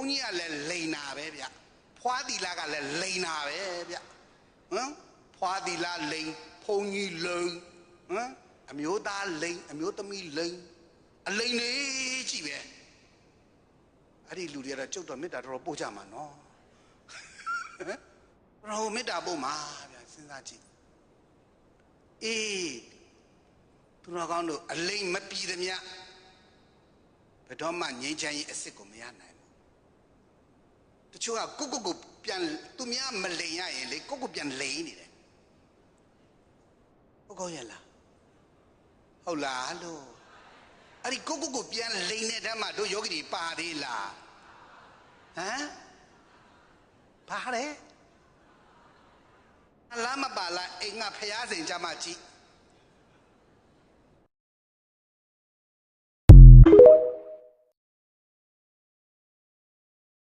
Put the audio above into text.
ုန်းကြီးကလည်းလိန်နာပဲဗျဖွားတီလာကလည်းလိန်နာပဲဗျဟမ်ဖွားတီလာလိန်ဘုန်းကြီးလိန်ဟမ်အမျိုးသားလိန်အမျိုးသမီးလိန်အလိန်နေကြည့်ပဲအဲ့ဒီလူတွေကတော့ကျုပ်တော်မေတ္တာတော်ပို့ကြမှာနော်ဟမ်ရောမေတ္တာပို့မှာဗျစဉ်းစားကြည့်အေးသူတော်ကောင်းတို့အလိန်မပြီးသမျှဘယ်တော့မှငြိမ်းချမ်းရေးအစ်စ်ကိုမရနိုင်ဘူးတ ချို့ကကိုကိုကိုပြန်သူများမလိန်ရရင်လေကိုကိုပြန်လိန်နေတယ်ဟုတ်ကောရဲ့လားဟုတ်လားလို့အဲ့ဒီကိုကိုကိုပြန်လိန်တဲ့တမ်းမှာတို့ယောဂီတွေပါသေးလားဟမ်ပါတယ်အလားမပါလားအိမ်ကဖျားစိန်ကြမှာကြည့်